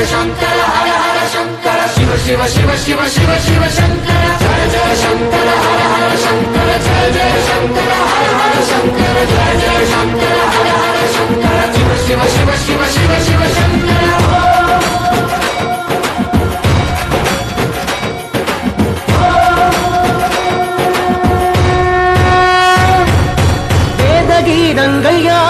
जय जय शंकर हर हर शंकर शिव शिव शिव शिव शिव शिव शंकर जय जय शंकर हर हर शंकर जय जय शंकर हर हर शंकर जय जय शंकर हर हर शंकर शिव शिव शिव शिव शिव शिव शंकर வேதகீதங்கள் யாவும்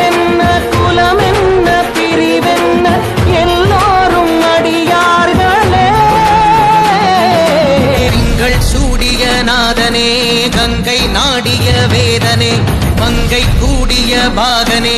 கங்கை நாடிய வேதனே மங்கை கூடிய பாகனே.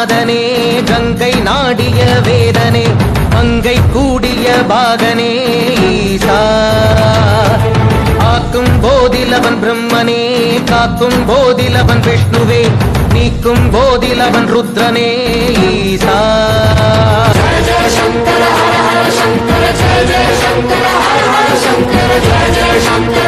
நாதனே கங்கை நாடிய வேதனே அங்கை கூடிய பாகனே ஆக்கும் போதில் பிரம்மனே காக்கும் போதில் விஷ்ணுவே நீக்கும் போதில் ருத்ரனே ஈசா. சங்கர சங்கர சங்கர சங்கர.